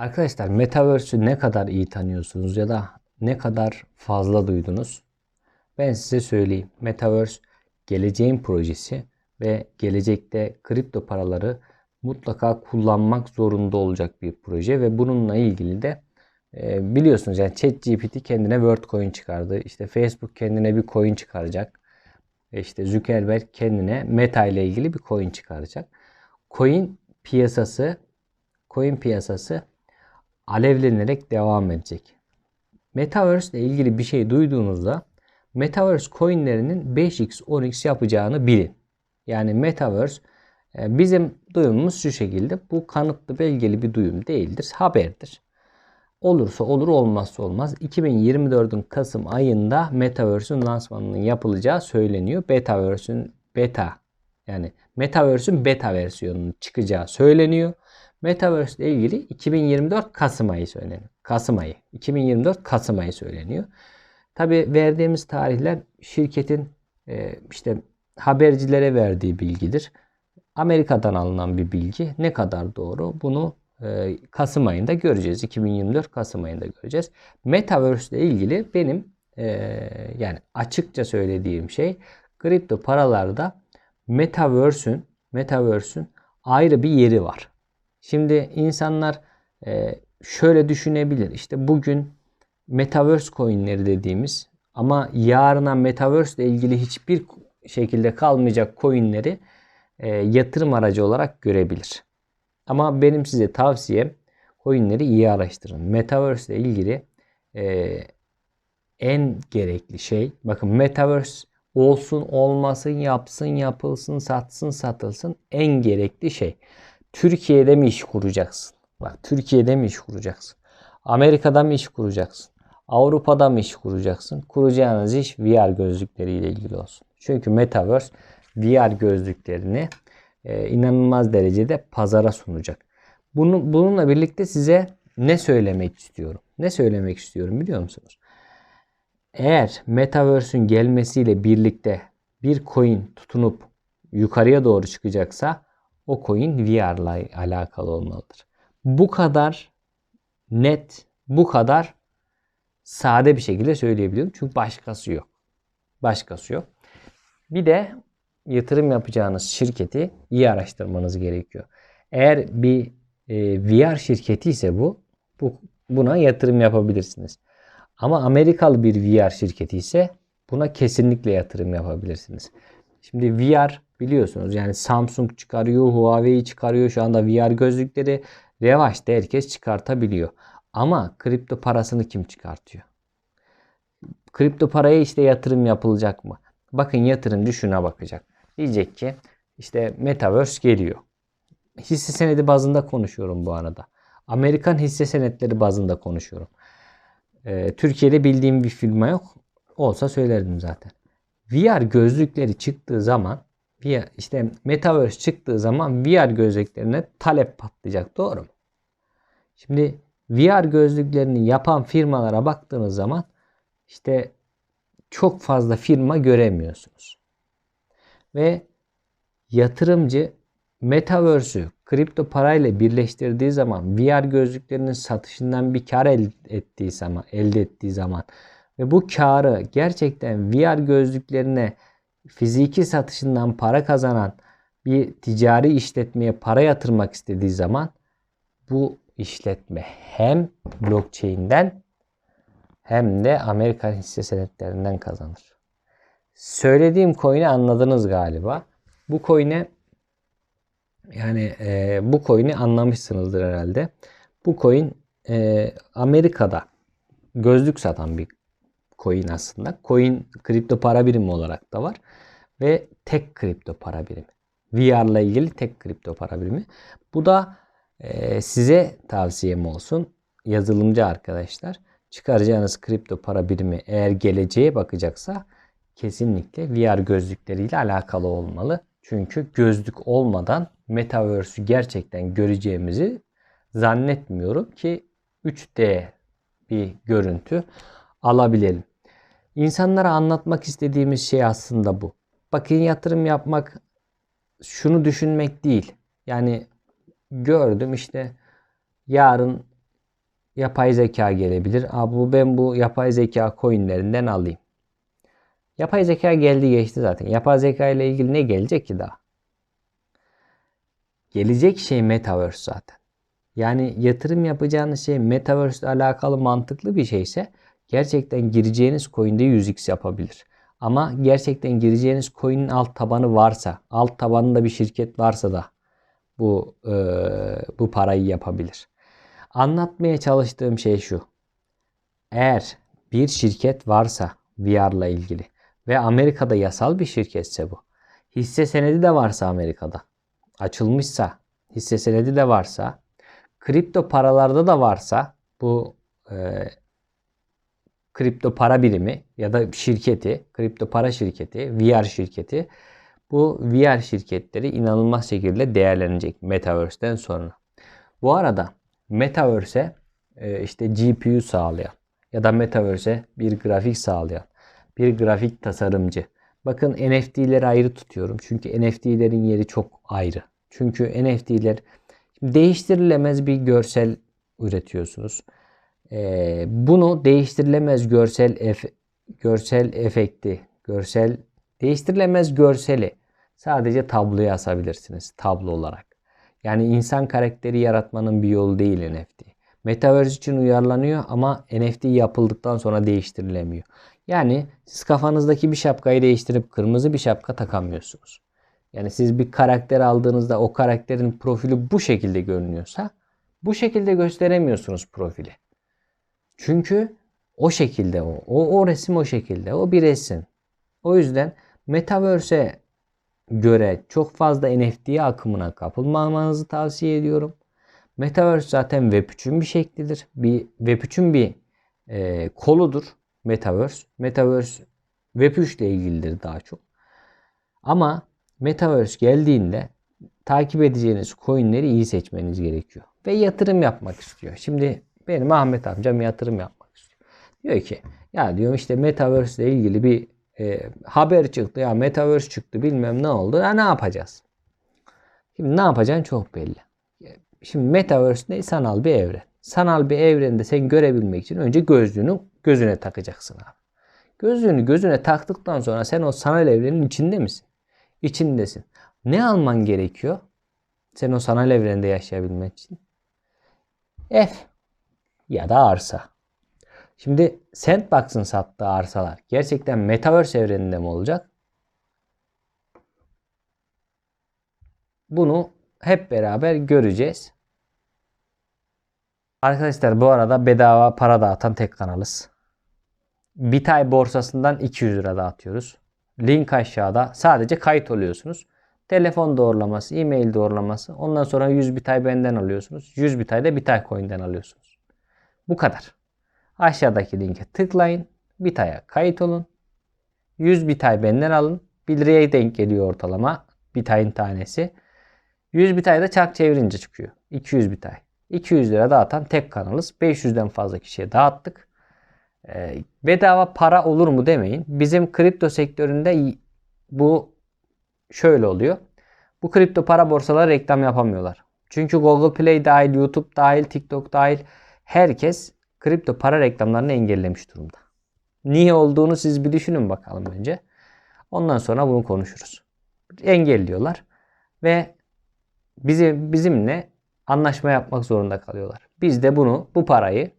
Arkadaşlar Metaverse'ü ne kadar iyi tanıyorsunuz ya da ne kadar fazla duydunuz? Ben size söyleyeyim. Metaverse geleceğin projesi ve gelecekte kripto paraları mutlaka kullanmak zorunda olacak bir proje ve bununla ilgili de e, biliyorsunuz yani ChatGPT kendine Word coin çıkardı. İşte Facebook kendine bir coin çıkaracak. E işte Zuckerberg kendine Meta ile ilgili bir coin çıkaracak. Coin piyasası coin piyasası alevlenerek devam edecek. Metaverse ile ilgili bir şey duyduğunuzda Metaverse coinlerinin 5x 10x yapacağını bilin. Yani Metaverse e, bizim duyumumuz şu şekilde. Bu kanıtlı belgeli bir duyum değildir. Haberdir. Olursa olur olmazsa olmaz. 2024'ün Kasım ayında Metaverse'ün lansmanının yapılacağı söyleniyor. Metaverse'ün beta yani Metaverse'ün beta versiyonunun çıkacağı söyleniyor. Metaverse ile ilgili 2024 Kasım ayı söyleniyor. Kasım ayı. 2024 Kasım ayı söyleniyor. Tabi verdiğimiz tarihler şirketin e, işte habercilere verdiği bilgidir. Amerika'dan alınan bir bilgi. Ne kadar doğru bunu e, Kasım ayında göreceğiz. 2024 Kasım ayında göreceğiz. Metaverse ile ilgili benim e, yani açıkça söylediğim şey kripto paralarda Metaverse'ün Metaverse'ün ayrı bir yeri var. Şimdi insanlar e, şöyle düşünebilir. İşte bugün Metaverse coinleri dediğimiz ama yarına Metaverse ile ilgili hiçbir şekilde kalmayacak coinleri e, yatırım aracı olarak görebilir. Ama benim size tavsiyem coinleri iyi araştırın. Metaverse ile ilgili e, en gerekli şey bakın Metaverse olsun olmasın yapsın yapılsın satsın satılsın en gerekli şey. Türkiye'de mi iş kuracaksın? Bak Türkiye'de mi iş kuracaksın? Amerika'da mı iş kuracaksın? Avrupa'da mı iş kuracaksın? Kuracağınız iş VR gözlükleriyle ilgili olsun. Çünkü Metaverse VR gözlüklerini e, inanılmaz derecede pazara sunacak. Bunu, bununla birlikte size ne söylemek istiyorum? Ne söylemek istiyorum biliyor musunuz? Eğer Metaverse'ün gelmesiyle birlikte bir coin tutunup yukarıya doğru çıkacaksa o coin VR ile alakalı olmalıdır. Bu kadar net, bu kadar sade bir şekilde söyleyebiliyorum. Çünkü başkası yok. Başkası yok. Bir de yatırım yapacağınız şirketi iyi araştırmanız gerekiyor. Eğer bir e, VR şirketi ise bu, bu buna yatırım yapabilirsiniz. Ama Amerikalı bir VR şirketi ise buna kesinlikle yatırım yapabilirsiniz. Şimdi VR biliyorsunuz yani Samsung çıkarıyor, Huawei çıkarıyor. Şu anda VR gözlükleri revaçta herkes çıkartabiliyor. Ama kripto parasını kim çıkartıyor? Kripto paraya işte yatırım yapılacak mı? Bakın yatırımcı şuna bakacak. Diyecek ki işte Metaverse geliyor. Hisse senedi bazında konuşuyorum bu arada. Amerikan hisse senetleri bazında konuşuyorum. Ee, Türkiye'de bildiğim bir firma yok. Olsa söylerdim zaten. VR gözlükleri çıktığı zaman işte Metaverse çıktığı zaman VR gözlüklerine talep patlayacak. Doğru mu? Şimdi VR gözlüklerini yapan firmalara baktığınız zaman işte çok fazla firma göremiyorsunuz. Ve yatırımcı Metaverse'ü kripto parayla birleştirdiği zaman VR gözlüklerinin satışından bir kar elde ettiği zaman elde ettiği zaman ve bu karı gerçekten VR gözlüklerine fiziki satışından para kazanan bir ticari işletmeye para yatırmak istediği zaman bu işletme hem blockchain'den hem de Amerikan hisse senetlerinden kazanır. Söylediğim coin'i anladınız galiba. Bu coin'e yani e, bu coin'i anlamışsınızdır herhalde. Bu coin e, Amerika'da gözlük satan bir coin aslında. Coin kripto para birimi olarak da var. Ve tek kripto para birimi. VR ile ilgili tek kripto para birimi. Bu da e, size tavsiyem olsun. Yazılımcı arkadaşlar. Çıkaracağınız kripto para birimi eğer geleceğe bakacaksa kesinlikle VR gözlükleriyle alakalı olmalı. Çünkü gözlük olmadan Metaverse'ü gerçekten göreceğimizi zannetmiyorum ki 3D bir görüntü alabilelim. İnsanlara anlatmak istediğimiz şey aslında bu. Bakın yatırım yapmak şunu düşünmek değil. Yani gördüm işte yarın yapay zeka gelebilir. Aa, bu ben bu yapay zeka coinlerinden alayım. Yapay zeka geldi geçti zaten. Yapay zeka ile ilgili ne gelecek ki daha? Gelecek şey metaverse zaten. Yani yatırım yapacağınız şey metaverse ile alakalı mantıklı bir şeyse gerçekten gireceğiniz coin'de 100x yapabilir. Ama gerçekten gireceğiniz coin'in alt tabanı varsa, alt tabanında bir şirket varsa da bu e, bu parayı yapabilir. Anlatmaya çalıştığım şey şu. Eğer bir şirket varsa VR'la ilgili ve Amerika'da yasal bir şirketse bu. Hisse senedi de varsa Amerika'da. Açılmışsa, hisse senedi de varsa, kripto paralarda da varsa bu e, kripto para birimi ya da şirketi, kripto para şirketi, VR şirketi bu VR şirketleri inanılmaz şekilde değerlenecek Metaverse'den sonra. Bu arada Metaverse'e e, işte GPU sağlayan ya da Metaverse'e bir grafik sağlayan bir grafik tasarımcı. Bakın NFT'leri ayrı tutuyorum. Çünkü NFT'lerin yeri çok ayrı. Çünkü NFT'ler değiştirilemez bir görsel üretiyorsunuz. Ee, bunu değiştirilemez görsel ef görsel efekti, görsel değiştirilemez görseli sadece tabloya asabilirsiniz tablo olarak. Yani insan karakteri yaratmanın bir yolu değil NFT. Metaverse için uyarlanıyor ama NFT yapıldıktan sonra değiştirilemiyor. Yani siz kafanızdaki bir şapkayı değiştirip kırmızı bir şapka takamıyorsunuz. Yani siz bir karakter aldığınızda o karakterin profili bu şekilde görünüyorsa bu şekilde gösteremiyorsunuz profili. Çünkü o şekilde o. O, o resim o şekilde. O bir resim. O yüzden Metaverse'e göre çok fazla NFT akımına kapılmamanızı tavsiye ediyorum. Metaverse zaten Web3'ün bir şeklidir. Bir Web3'ün bir e, koludur. Metaverse. Metaverse Web3 ile ilgilidir daha çok. Ama Metaverse geldiğinde takip edeceğiniz coinleri iyi seçmeniz gerekiyor. Ve yatırım yapmak istiyor. Şimdi benim Ahmet amcam yatırım yapmak istiyor. Diyor ki ya diyorum işte Metaverse ile ilgili bir e, haber çıktı ya Metaverse çıktı bilmem ne oldu. Ya ne yapacağız? Şimdi ne yapacaksın çok belli. Şimdi Metaverse ne? Sanal bir evren. Sanal bir evrende sen görebilmek için önce gözlüğünü gözüne takacaksın abi. Gözlüğünü gözüne taktıktan sonra sen o sanal evrenin içinde misin? İçindesin. Ne alman gerekiyor? Sen o sanal evrende yaşayabilmek için. Ev ya da arsa. Şimdi Sandbox'ın sattığı arsalar gerçekten Metaverse evreninde mi olacak? Bunu hep beraber göreceğiz. Arkadaşlar bu arada bedava para dağıtan tek kanalız. Bitay borsasından 200 lira dağıtıyoruz. Link aşağıda. Sadece kayıt oluyorsunuz. Telefon doğrulaması, e-mail doğrulaması. Ondan sonra 100 Bitay benden alıyorsunuz. 100 Bitay da Bitay Coin'den alıyorsunuz. Bu kadar. Aşağıdaki linke tıklayın. Bitay'a kayıt olun. 100 Bitay benden alın. 1 liraya denk geliyor ortalama. Bitay'ın tanesi. 100 Bitay da çark çevirince çıkıyor. 200 Bitay. 200 lira dağıtan tek kanalız. 500'den fazla kişiye dağıttık. Ee, bedava para olur mu demeyin. Bizim kripto sektöründe bu şöyle oluyor. Bu kripto para borsaları reklam yapamıyorlar. Çünkü Google Play dahil, YouTube dahil, TikTok dahil herkes kripto para reklamlarını engellemiş durumda. Niye olduğunu siz bir düşünün bakalım önce. Ondan sonra bunu konuşuruz. Engelliyorlar ve bizi bizimle anlaşma yapmak zorunda kalıyorlar. Biz de bunu bu parayı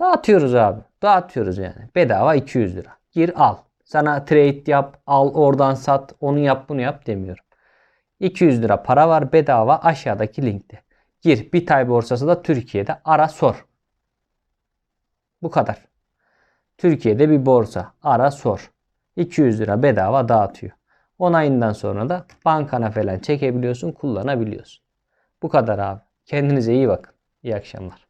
dağıtıyoruz abi. Dağıtıyoruz yani. Bedava 200 lira. Gir al. Sana trade yap, al oradan sat, onu yap, bunu yap demiyorum. 200 lira para var bedava aşağıdaki linkte. Gir Bitay borsası da Türkiye'de ara sor. Bu kadar. Türkiye'de bir borsa. Ara sor. 200 lira bedava dağıtıyor. 10 ayından sonra da bankana falan çekebiliyorsun, kullanabiliyorsun. Bu kadar abi. Kendinize iyi bakın. İyi akşamlar.